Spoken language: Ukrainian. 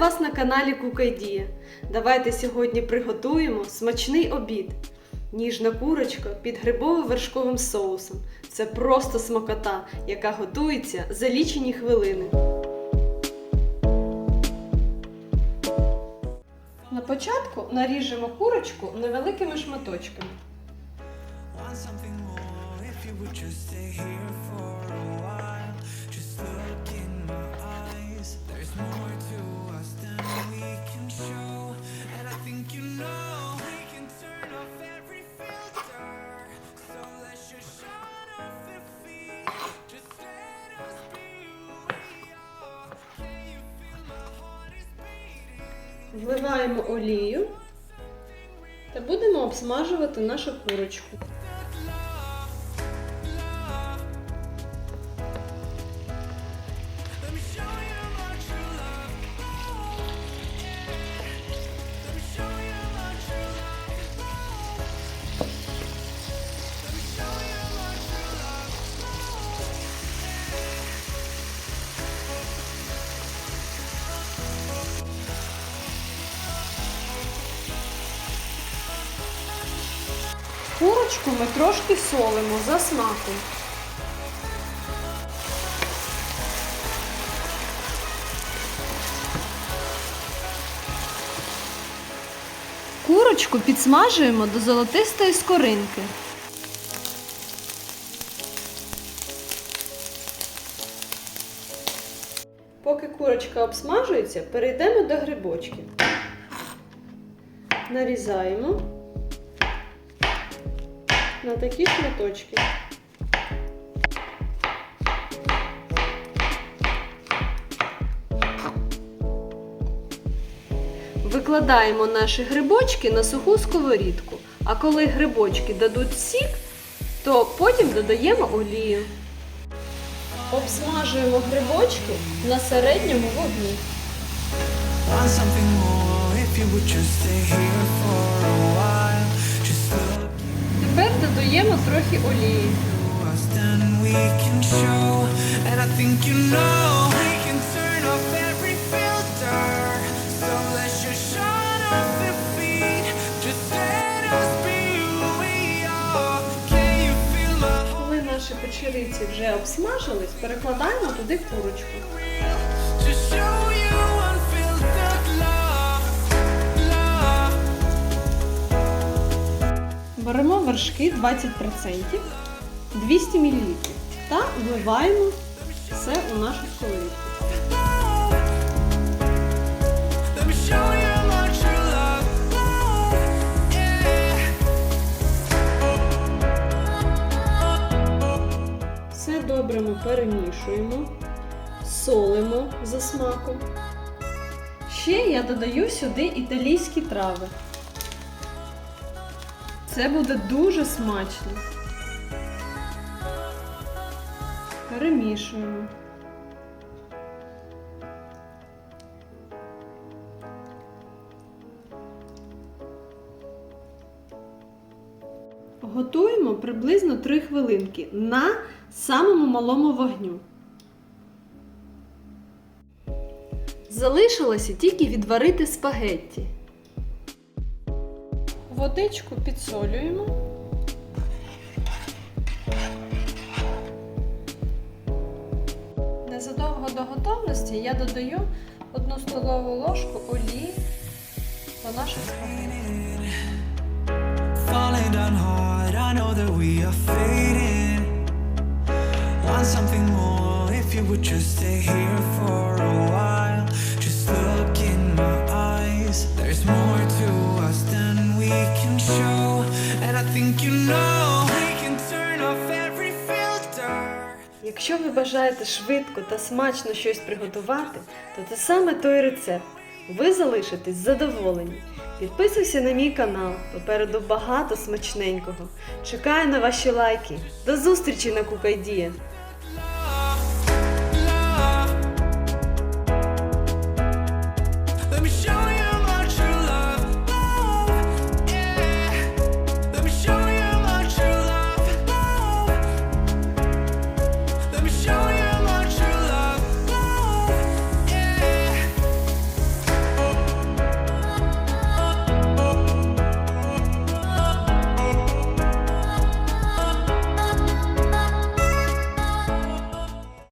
Вітаю вас на каналі Кукайдія. Давайте сьогодні приготуємо смачний обід. Ніжна курочка під грибово-вершковим соусом. Це просто смакота, яка готується за лічені хвилини. На початку наріжемо курочку невеликими шматочками. Вливаємо олію та будемо обсмажувати нашу курочку. Курочку ми трошки солимо за смаком. Курочку підсмажуємо до золотистої скоринки. Поки курочка обсмажується, перейдемо до грибочків. Нарізаємо на такі шматочки. Викладаємо наші грибочки на суху сковорідку. А коли грибочки дадуть сік, то потім додаємо олію. Обсмажуємо грибочки на середньому вогні. Трохи олії. Коли наші печериці вже обсмажились, перекладаємо туди курочку. Беремо вершки 20%, 200 мл та вливаємо все у нашу сковорідку. Все добре ми перемішуємо, солимо за смаком. Ще я додаю сюди італійські трави. Це буде дуже смачно. Перемішуємо. Готуємо приблизно 3 хвилинки на самому малому вогню. Залишилося тільки відварити спагетті. Водичку підсолюємо. Незадовго до готовності я додаю одну столову ложку олії до наших спагетті. Falling down hard, Якщо ви бажаєте швидко та смачно щось приготувати, то це саме той рецепт. Ви залишитесь задоволені. Підписуйся на мій канал, попереду багато смачненького. Чекаю на ваші лайки. До зустрічі на Кукайдія!